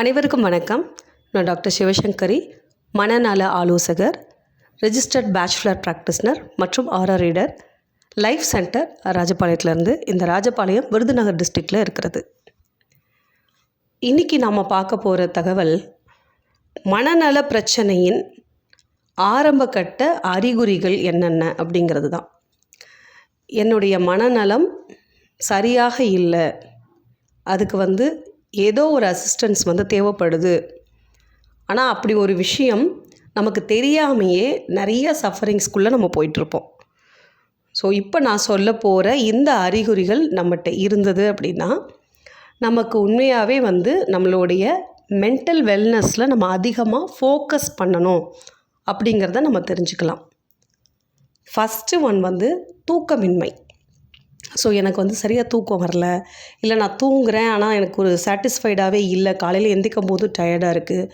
அனைவருக்கும் வணக்கம். நான் டாக்டர் சிவசங்கரி மனநல ஆலோசகர் ரெஜிஸ்டர்ட் பேச்சுலர் ப்ராக்டிஸ்னர் மற்றும் ஆர்ஆர் ரீடர் லைஃப் சென்டர் ராஜபாளையத்துலேருந்து இந்த ராஜபாளையம் விருதுநகர் டிஸ்ட்ரிக்டில் இருக்கிறது. இன்றைக்கி நாம் பார்க்க போகிற தகவல் மனநல பிரச்சனையின் ஆரம்ப கட்ட அறிகுறிகள் என்னென்ன அப்படிங்கிறது தான் என்னுடைய மனநலம் சரியாக இல்லை. அதுக்கு வந்து ஏதோ ஒரு அசிஸ்டன்ஸ் வந்து தேவைப்படுது. ஆனால் அப்படி ஒரு விஷயம் நமக்கு தெரியாமையே நிறைய சஃபரிங்ஸ்குள்ளே நம்ம போயிட்டுருப்போம். ஸோ இப்போ நான் சொல்ல போகிற இந்த அறிகுறிகள் நம்மகிட்ட இருந்தது அப்படின்னா நமக்கு உண்மையாகவே வந்து நம்மளுடைய மென்டல் வெல்னஸில் நம்ம அதிகமாக ஃபோக்கஸ் பண்ணணும் அப்படிங்கிறத நம்ம தெரிஞ்சுக்கலாம். ஃபஸ்ட்டு ஒன் வந்து தூக்கமின்மை. ஸோ எனக்கு வந்து சரியாக தூக்கம் வரல. இல்லை நான் தூங்குறேன் ஆனால் எனக்கு ஒரு சாட்டிஸ்ஃபைடாகவே இல்லை. காலையில் எந்திக்கும் போது டயர்டாக இருக்குது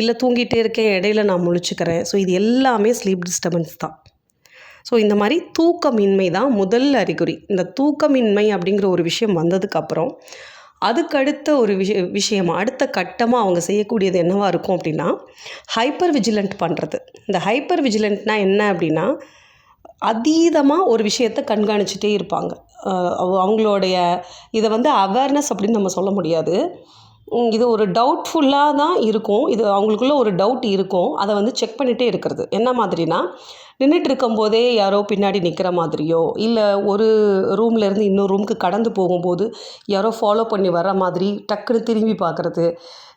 இல்லை தூங்கிட்டே இருக்கேன் இடையில நான் முழிச்சுக்கிறேன். ஸோ இது எல்லாமே ஸ்லீப் டிஸ்டர்பன்ஸ் தான். ஸோ இந்த மாதிரி தூக்கமின்மை தான் முதல் அறிகுறி. இந்த தூக்கமின்மை அப்படிங்கிற ஒரு விஷயம் வந்ததுக்கப்புறம் அதுக்கடுத்த ஒரு விஷய விஷயம் அடுத்த கட்டமாக அவங்க செய்யக்கூடியது என்னவாக இருக்கும் அப்படின்னா ஹைப்பர் விஜிலண்ட் பண்ணுறது இந்த ஹைப்பர் விஜிலண்ட்னா என்ன அப்படின்னா அதீதமாக ஒரு விஷயத்தை கண்காணிச்சிட்டே இருப்பாங்க. அவங்களுடைய இதை வந்து அவேர்னஸ் அப்படின்னு நம்ம சொல்ல முடியாது. இது ஒரு டவுட்ஃபுல்லாக தான் இருக்கும். இது அவங்களுக்குள்ள ஒரு டவுட் இருக்கும். அதை வந்து செக் பண்ணிகிட்டே இருக்கிறது. என்ன மாதிரினா நின்றுட்டு இருக்கும்போதே யாரோ பின்னாடி நிற்கிற மாதிரியோ இல்லை ஒரு ரூம்லேருந்து இன்னொரு ரூமுக்கு கடந்து போகும்போது யாரோ ஃபாலோ பண்ணி வர மாதிரி டக்குன்னு திரும்பி பார்க்குறது.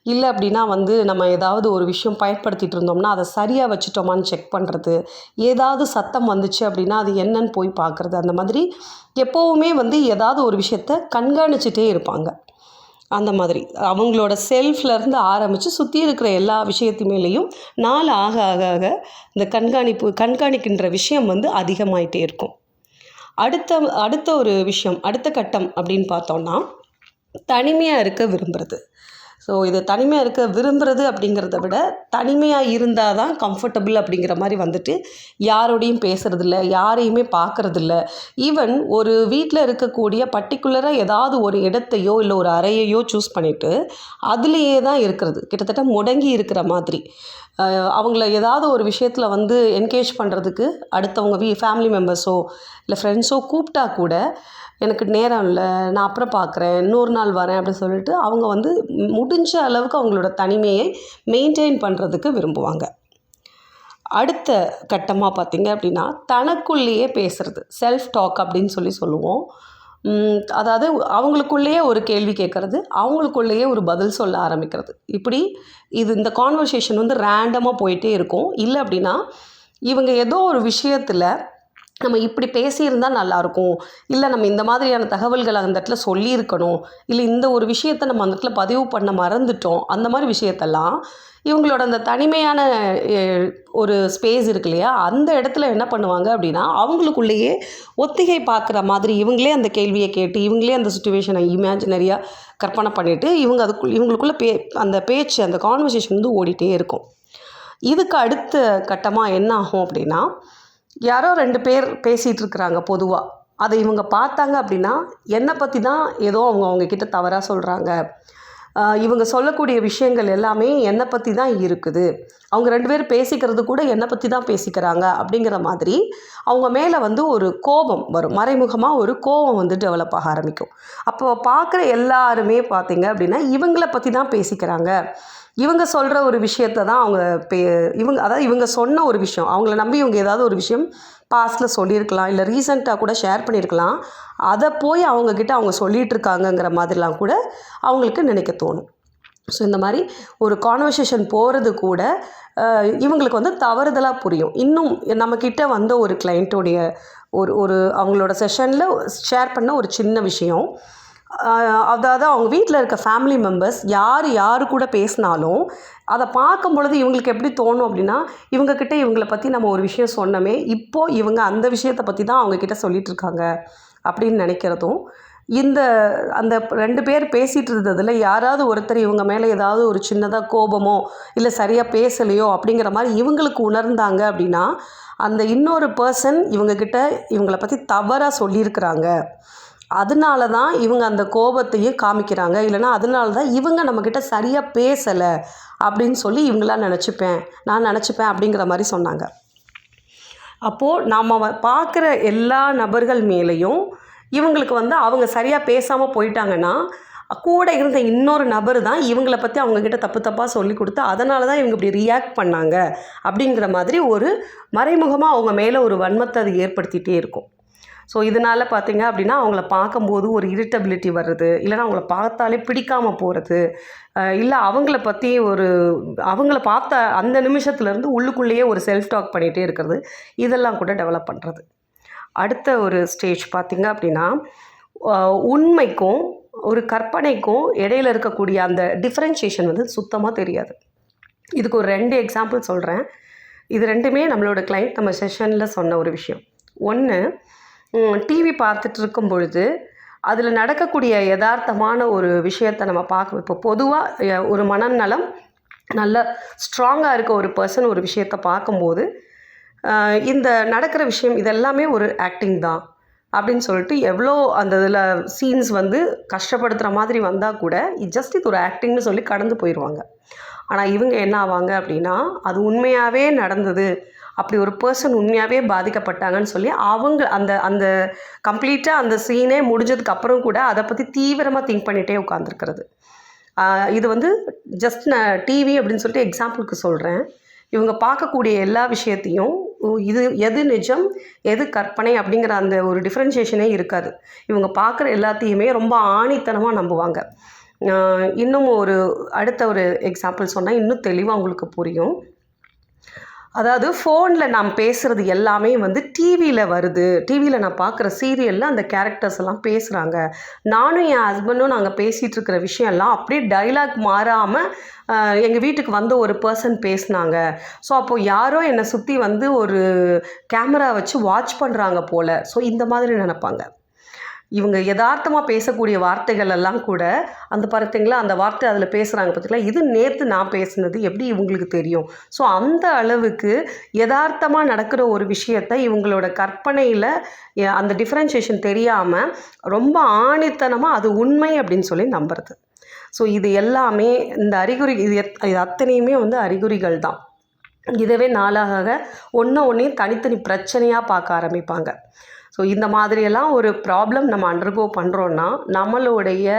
இல்லை அப்படின்னா வந்து நம்ம ஏதாவது ஒரு விஷயம் பயன்படுத்திட்டு இருந்தோம்னா அதை சரியாக வச்சுட்டோமான்னு செக் பண்ணுறது ஏதாவது சத்தம் வந்துச்சு அப்படின்னா அது என்னன்னு போய் பார்க்குறது. அந்த மாதிரி எப்போவுமே வந்து ஏதாவது ஒரு விஷயத்த கண்காணிச்சிட்டே இருப்பாங்க. அந்த மாதிரி. அவங்களோட செல்ஃப்லேருந்து ஆரம்பித்து சுற்றி இருக்கிற எல்லா விஷயத்து மேலேயும் நாள் ஆக ஆக ஆக இந்த கண்காணிப்பு கண்காணிக்கின்ற விஷயம் வந்து அதிகமாயிட்டே இருக்கும். அடுத்த அடுத்த ஒரு விஷயம் அடுத்த கட்டம் அப்படின்னு பார்த்தோன்னா தனிமையாக இருக்க விரும்புகிறது ஸோ இது தனிமையாக இருக்க விரும்புகிறது அப்படிங்கிறத விட தனிமையாக இருந்தால் தான் கம்ஃபர்டபுள் அப்படிங்கிற மாதிரி வந்துட்டு யாரோடையும் பேசுகிறதில்ல யாரையுமே பார்க்குறதில்ல. ஈவன் ஒரு வீட்டில் இருக்கக்கூடிய பர்டிகுலராக ஏதாவது ஒரு இடத்தையோ இல்லை ஒரு அறையையோ சூஸ் பண்ணிவிட்டு அதுலேயே தான் இருக்கிறது. கிட்டத்தட்ட முடங்கி இருக்கிற மாதிரி. அவங்கள ஏதாவது ஒரு விஷயத்தில் வந்து என்கேஜ் பண்ணுறதுக்கு அடுத்தவங்க வீ ஃபேமிலி மெம்பர்ஸோ இல்லை ஃப்ரெண்ட்ஸோ கூப்பிட்டா கூட எனக்கு நேரம் இல்லை நான் அப்புறம் பார்க்குறேன் இன்னொரு நாள் வரேன் அப்படின்னு சொல்லிட்டு அவங்க வந்து முடிஞ்ச அளவுக்கு அவங்களோட தனிமையை மெயின்டைன் பண்ணுறதுக்கு விரும்புவாங்க. அடுத்த கட்டமாக பார்த்தீங்க அப்படின்னா தனக்குள்ளேயே பேசுகிறது செல்ஃப் டாக் அப்படின்னு சொல்லி சொல்லுவோம். அதாவது அவங்களுக்குள்ளேயே ஒரு கேள்வி கேட்குறது அவங்களுக்குள்ளேயே ஒரு பதில் சொல்ல ஆரம்பிக்கிறது. இப்படி இது இந்த கான்வர்சேஷன் வந்து ரேண்டமாக போயிட்டே இருக்கும். இல்லை அப்படின்னா இவங்க ஏதோ ஒரு விஷயத்தில் நம்ம இப்படி பேசியிருந்தால் நல்லாயிருக்கும். இல்லை நம்ம இந்த மாதிரியான தகவல்களை அந்த இடத்துல சொல்லியிருக்கணும். இல்லை இந்த ஒரு விஷயத்தை நம்ம அந்த இடத்துல பதிவு பண்ண மறந்துட்டோம். அந்த மாதிரி விஷயத்தெல்லாம் இவங்களோட அந்த தனிமையான ஒரு ஸ்பேஸ் இருக்கு இல்லையா? அந்த இடத்துல என்ன பண்ணுவாங்க அப்படின்னா அவங்களுக்குள்ளேயே ஒத்திகை பார்க்குற மாதிரி இவங்களே அந்த கேள்வியை கேட்டு இவங்களே அந்த சுச்சுவேஷனை இமேஜினரியாக கற்பனை பண்ணிவிட்டு இவங்க அதுக்குள்ள இவங்களுக்குள்ளே பே அந்த பேச்சு அந்த கான்வர்சேஷன் வந்து ஓடிட்டே இருக்கும். இதுக்கு அடுத்த கட்டமாக என்ன ஆகும் அப்படின்னா யாரோ ரெண்டு பேர் பேசிகிட்டு இருக்கிறாங்க பொதுவாக அதை இவங்க பார்த்தாங்க அப்படின்னா என்னை பற்றி தான் ஏதோ அவங்க அவங்கக்கிட்ட தவறாக சொல்கிறாங்க இவங்க சொல்லக்கூடிய விஷயங்கள் எல்லாமே என்னை பற்றி தான் இருக்குது. அவங்க ரெண்டு பேர் பேசிக்கிறது கூட என்னை பற்றி தான் பேசிக்கிறாங்க அப்படிங்கிற மாதிரி அவங்க மேலே வந்து ஒரு கோபம் வரும். மறைமுகமாக ஒரு கோபம் வந்து டெவலப் ஆக ஆரம்பிக்கும். அப்போ பார்க்குற எல்லாருமே பார்த்தீங்க அப்படின்னா இவங்கள பற்றி தான் பேசிக்கிறாங்க. இவங்க சொல்கிற ஒரு விஷயத்தை தான் அவங்க பே இவங்க அதாவது இவங்க சொன்ன ஒரு விஷயம் அவங்கள நம்பி இவங்க ஏதாவது ஒரு விஷயம் பாஸ்ட்டில் சொல்லியிருக்கலாம் இல்லை ரீசெண்டாக கூட ஷேர் பண்ணியிருக்கலாம். அதை போய் அவங்கக்கிட்ட அவங்க சொல்லிகிட்ருக்காங்கங்கிற மாதிரிலாம் கூட அவங்களுக்கு நினைக்க தோணும். ஸோ இந்த மாதிரி ஒரு கான்வர்சேஷன் போகிறது கூட இவங்களுக்கு வந்து தவறுதலாக புரியும். இன்னும் நம்மக்கிட்ட வந்த ஒரு கிளைண்ட்டோடைய ஒரு ஒரு அவங்களோட செஷனில் ஷேர் பண்ண ஒரு சின்ன விஷயம். அதாவது அவங்க வீட்டில் இருக்க ஃபேமிலி மெம்பர்ஸ் யார் யார் கூட பேசினாலும் அதை பார்க்கும் பொழுது இவங்களுக்கு எப்படி தோணும் அப்படின்னா இவங்கக்கிட்ட இவங்களை பற்றி நம்ம ஒரு விஷயம் சொன்னோமே இப்போது இவங்க அந்த விஷயத்தை பற்றி தான் அவங்கக்கிட்ட சொல்லிட்டு இருக்காங்க அப்படின்னு நினைக்கிறதும் இந்த அந்த ரெண்டு பேர் பேசிகிட்டு இருந்ததில் யாராவது ஒருத்தர் இவங்க மேலே ஏதாவது ஒரு சின்னதாக கோபமோ இல்லை சரியாக பேசலையோ அப்படிங்கிற மாதிரி இவங்களுக்கு உணர்ந்தாங்க அப்படின்னா அந்த இன்னொரு பர்சன் இவங்கக்கிட்ட இவங்களை பற்றி தவறாக சொல்லியிருக்கிறாங்க. அதனால தான் இவங்க அந்த கோபத்தையும் காமிக்கிறாங்க. இல்லைன்னா அதனால தான் இவங்க நம்மக்கிட்ட சரியாக பேசலை அப்படின்னு சொல்லி இவங்களாம் நினச்சிப்பேன். நான் நினச்சிப்பேன் அப்படிங்கிற மாதிரி சொன்னாங்க. அப்போது நாம் பார்க்குற எல்லா நபர்கள் மேலேயும் இவங்களுக்கு வந்து அவங்க சரியாக பேசாமல் போயிட்டாங்கன்னா கூட இருந்த இன்னொரு நபர் தான் இவங்களை பற்றி அவங்கக்கிட்ட தப்பு தப்பாக சொல்லி கொடுத்து அதனால தான் இவங்க இப்படி ரியாக்ட் பண்ணாங்க அப்படிங்கிற மாதிரி ஒரு மறைமுகமாக அவங்க மேலே ஒரு வன்மத்தை அது ஏற்படுத்திகிட்டே இருக்கும். ஸோ இதனால் பார்த்தீங்க அப்படின்னா அவங்கள பார்க்கும்போது ஒரு இரிட்டபிலிட்டி வர்றது இல்லைன்னா அவங்கள பார்த்தாலே பிடிக்காமல் போகிறது இல்லை அவங்கள பற்றி ஒரு அவங்கள பார்த்த அந்த நிமிஷத்துலேருந்து உள்ளுக்குள்ளேயே ஒரு செல்ஃப் டாக் பண்ணிகிட்டே இருக்கிறது இதெல்லாம் கூட டெவலப் பண்ணுறது அடுத்த ஒரு ஸ்டேஜ் பார்த்திங்க அப்படின்னா உண்மைக்கும் ஒரு கற்பனைக்கும் இடையில இருக்கக்கூடிய அந்த டிஃப்ரென்ஷியேஷன் வந்து சுத்தமாக தெரியாது. இதுக்கு ஒரு ரெண்டு எக்ஸாம்பிள் சொல்கிறேன் இது ரெண்டுமே நம்மளோட கிளைண்ட் நம்ம செஷனில் சொன்ன ஒரு விஷயம். ஒன்று டிவி பார்த்துட்டு இருக்கும் பொழுது அதில் நடக்கக்கூடிய யதார்த்தமான ஒரு விஷயத்தை நம்ம பார்க்க இப்போ பொதுவாக ஒரு மனநலம் நல்ல ஸ்ட்ராங்காக இருக்க ஒரு பர்சன் ஒரு விஷயத்தை பார்க்கும்போது இந்த நடக்கிற விஷயம் இதெல்லாமே ஒரு ஆக்டிங் தான் அப்படின்னு சொல்லிட்டு எவ்வளோ அந்த இதில் சீன்ஸ் வந்து கஷ்டப்படுத்துகிற மாதிரி வந்தால் கூட ஜஸ்ட் இது ஒரு ஆக்டிங்னு சொல்லி கடந்து போயிடுவாங்க ஆனால் இவங்க என்ன ஆவாங்க அப்படின்னா அது உண்மையாகவே நடந்தது. அப்படி ஒரு பர்சன் உண்மையாகவே பாதிக்கப்பட்டாங்கன்னு சொல்லி அவங்க அந்த அந்த கம்ப்ளீட்டாக அந்த சீனே முடிஞ்சதுக்கப்புறம் கூட அதை பற்றி தீவிரமாக திங்க் பண்ணிகிட்டே உட்காந்துருக்கிறது இது வந்து ஜஸ்ட் நான் டிவி அப்படின்னு சொல்லிட்டு எக்ஸாம்பிளுக்கு சொல்கிறேன் இவங்க பார்க்கக்கூடிய எல்லா விஷயத்தையும் இது எது நிஜம் எது கற்பனை அப்படிங்கிற அந்த ஒரு டிஃப்ரென்ஷியேஷனே இருக்காது. இவங்க பார்க்குற எல்லாத்தையுமே ரொம்ப ஆணித்தனமாக நம்புவாங்க. இன்னும் ஒரு அடுத்த ஒரு எக்ஸாம்பிள் சொன்னால் இன்னும் தெளிவாக உங்களுக்கு புரியும். அதாவது ஃபோனில் நாம் பேசுகிறது எல்லாமே வந்து டிவியில் வருது. டிவியில் நான் பார்க்குற சீரியலில் அந்த கேரக்டர்ஸ் எல்லாம் பேசுகிறாங்க நானும் என் ஹஸ்பண்டும் நாங்கள் பேசிகிட்டு இருக்கிற விஷயம்லாம் அப்படியே டைலாக் மாறாமல் எங்கள் வீட்டுக்கு வந்து ஒரு பர்சன் பேசினாங்க. ஸோ அப்போது யாரோ என்னை சுற்றி வந்து ஒரு கேமரா வச்சு வாட்ச் பண்ணுறாங்க போல். ஸோ இந்த மாதிரி நினப்பாங்க. இவங்க யதார்த்தமாக பேசக்கூடிய வார்த்தைகள் எல்லாம் கூட அந்த பார்த்தீங்களா அந்த வார்த்தை அதில் பேசுகிறாங்க பார்த்தீங்களா இது நேற்று நான் பேசுனது எப்படி இவங்களுக்கு தெரியும்? ஸோ அந்த அளவுக்கு யதார்த்தமாக நடக்கிற ஒரு விஷயத்தை இவங்களோட கற்பனையில் அந்த டிஃப்ரென்ஷியேஷன் தெரியாமல் ரொம்ப ஆணித்தனமாக அது உண்மை அப்படின்னு சொல்லி நம்புறது. ஸோ இது எல்லாமே இந்த அறிகுறி இது எத்- இது அத்தனையுமே வந்து அறிகுறிகள் தான். இதவே நாளாக ஒன்று ஒன்றையும் தனித்தனி பிரச்சனையாக பார்க்க ஆரம்பிப்பாங்க. ஸோ இந்த மாதிரியெல்லாம் ஒரு ப்ராப்ளம் நம்ம அண்டர்கோ பண்ணுறோன்னா நம்மளுடைய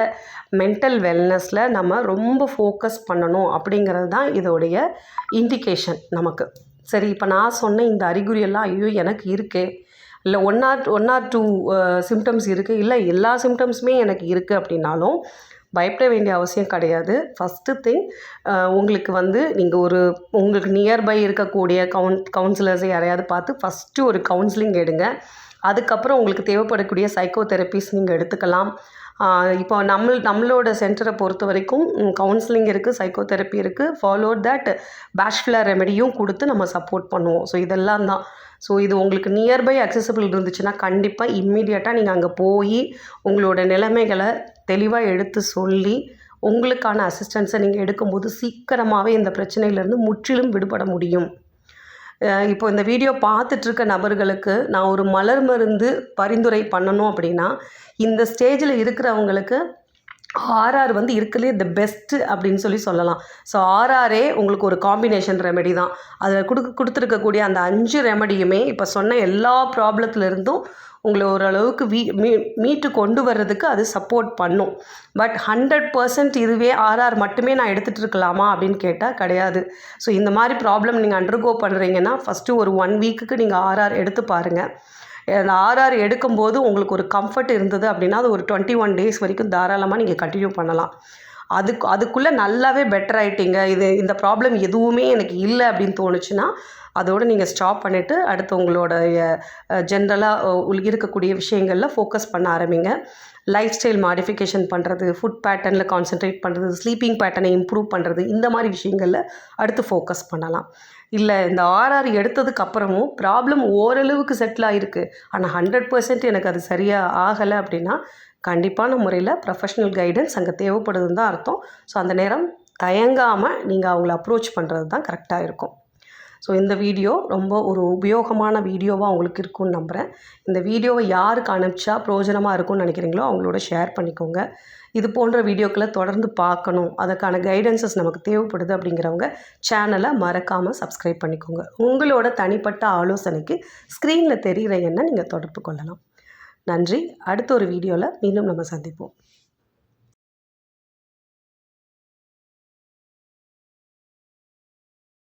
மென்டல் வெல்னஸில் நம்ம ரொம்ப ஃபோக்கஸ் பண்ணணும் அப்படிங்கிறது தான் இதோடைய இண்டிகேஷன் நமக்கு. சரி இப்போ நான் சொன்ன இந்த அறிகுறியெல்லாம் ஐயோ எனக்கு இருக்கே. இல்லை one or one or two symptoms இருக்குது இல்லை எல்லா சிம்டம்ஸுமே எனக்கு இருக்குது அப்படின்னாலும் பயப்பட வேண்டிய அவசியம் கிடையாது. ஃபஸ்ட்டு திங் உங்களுக்கு வந்து நீங்கள் ஒரு உங்களுக்கு நியர்பை இருக்கக்கூடிய கவுன் கவுன்சிலர்ஸை யாரையாவது பார்த்து ஃபஸ்ட்டு ஒரு கவுன்சிலிங் எடுங்க. அதுக்கப்புறம் உங்களுக்கு தேவைப்படக்கூடிய சைக்கோ தெரப்பிஸ் நீங்கள் எடுத்துக்கலாம் இப்போ நம்ம நம்மளோட சென்டரை பொறுத்த வரைக்கும் கவுன்சிலிங் இருக்குது சைக்கோ தெரப்பி இருக்குது ஃபாலோ தட் பேஷ்ஃபுல்லர் ரெமெடியும் கொடுத்து நம்ம சப்போர்ட் பண்ணுவோம். ஸோ இதெல்லாம் தான். ஸோ இது உங்களுக்கு நியர்பை அக்சசபிள் இருந்துச்சுன்னா கண்டிப்பாக இம்மிடியட்டாக நீங்கள் அங்கே போய் உங்களோட நிலைமைகளை தெளிவாக எடுத்து சொல்லி உங்களுக்கான அசிஸ்டன்ஸை நீங்கள் எடுக்கும்போது சீக்கிரமாகவே இந்த பிரச்சனையிலேருந்து முற்றிலும் விடுபட முடியும். இப்போ இந்த வீடியோ பார்த்துட்ருக்க நபர்களுக்கு நான் ஒரு மலர் மருந்து பரிந்துரை பண்ணணும் அப்படின்னா இந்த ஸ்டேஜில் இருக்கிறவங்களுக்கு ஆர்ஆர் வந்து இருக்கிறதுலே த பெஸ்ட்டு அப்படின்னு சொல்லி சொல்லலாம். ஸோ ஆர்ஆரே உங்களுக்கு ஒரு காம்பினேஷன் ரெமெடி தான். அதில் கொடுக்க கொடுத்துருக்கக்கூடிய அந்த அஞ்சு ரெமெடியுமே இப்போ சொன்ன எல்லா ப்ராப்ளத்துல இருந்தும் உங்களை ஓரளவுக்கு வீ மீ மீட்டு கொண்டு வர்றதுக்கு அது சப்போர்ட் பண்ணும். பட் ஹண்ட்ரட் பர்சன்ட் இதுவே ஆர்ஆர் மட்டுமே நான் எடுத்துகிட்டு இருக்கலாமா அப்படின்னு கேட்டால் கிடையாது. ஸோ இந்த மாதிரி ப்ராப்ளம் நீங்கள் அண்டர்கோ பண்ணுறீங்கன்னா ஃபஸ்ட்டு ஒரு ஒன் வீக்குக்கு நீங்கள் ஆர்ஆர் எடுத்து பாருங்கள் அந்த ஆர்ஆர் எடுக்கும்போது உங்களுக்கு ஒரு கம்ஃபர்ட் இருந்தது அப்படின்னா அது ஒரு டுவெண்ட்டி ஒன் டேஸ் வரைக்கும் தாராளமாக நீங்கள் கண்டினியூ பண்ணலாம். அதுக்கு அதுக்குள்ளே நல்லாவே பெட்டர் ஆகிட்டீங்க இது இந்த ப்ராப்ளம் எதுவுமே எனக்கு இல்லை அப்படின்னு தோணுச்சுன்னா அதோடு நீங்கள் ஸ்டாப் பண்ணிவிட்டு அடுத்து உங்களோட ஜென்ரலாக இருக்கக்கூடிய விஷயங்களில் ஃபோக்கஸ் பண்ண ஆரம்பிங்க. லைஃப் ஸ்டைல் மாடிஃபிகேஷன் பண்ணுறது ஃபுட் பேட்டர்னில் கான்சென்ட்ரேட் பண்ணுறது ஸ்லீப்பிங் பேட்டர்னை இம்ப்ரூவ் பண்ணுறது இந்த மாதிரி விஷயங்களில் அடுத்து ஃபோக்கஸ் பண்ணலாம். இல்லை இந்த ஆர்ஆர் எடுத்ததுக்கு அப்புறமும் ப்ராப்ளம் ஓரளவுக்கு செட்டில் ஆகிருக்கு ஆனால் ஹண்ட்ரட் பர்சன்ட் எனக்கு அது சரியாக ஆகலை அப்படின்னா கண்டிப்பான முறையில் ப்ரொஃபஷனல் கைடன்ஸ் அங்கே தேவைப்படுதுன்னு தான் அர்த்தம். ஸோ அந்த நேரம் தயங்காமல் நீங்கள் அவங்கள அப்ரோச் பண்ணுறது தான் கரெக்டாக இருக்கும். ஸோ இந்த வீடியோ ரொம்ப ஒரு உபயோகமான வீடியோவாக உங்களுக்கு இருக்கும்னு நம்புகிறேன் இந்த வீடியோவை யாருக்கு அனுப்பிச்சா பிரயோஜனமாக இருக்கும்னு நினைக்கிறீங்களோ அவங்களோட ஷேர் பண்ணிக்கோங்க. இது போன்ற வீடியோக்களை தொடர்ந்து பார்க்கணும். அதுக்கான கைடன்சஸ் நமக்கு தேவைப்படுது அப்படிங்கிறவங்க சேனலை மறக்காமல் சப்ஸ்கிரைப் பண்ணிக்கோங்க. உங்களோட தனிப்பட்ட ஆலோசனைக்கு ஸ்க்ரீனில் தெரிகிற எண்ணை நீங்கள் தொடர்பு கொள்ளலாம். நன்றி. அடுத்த ஒரு வீடியோவில் மீண்டும் நம்ம சந்திப்போம்.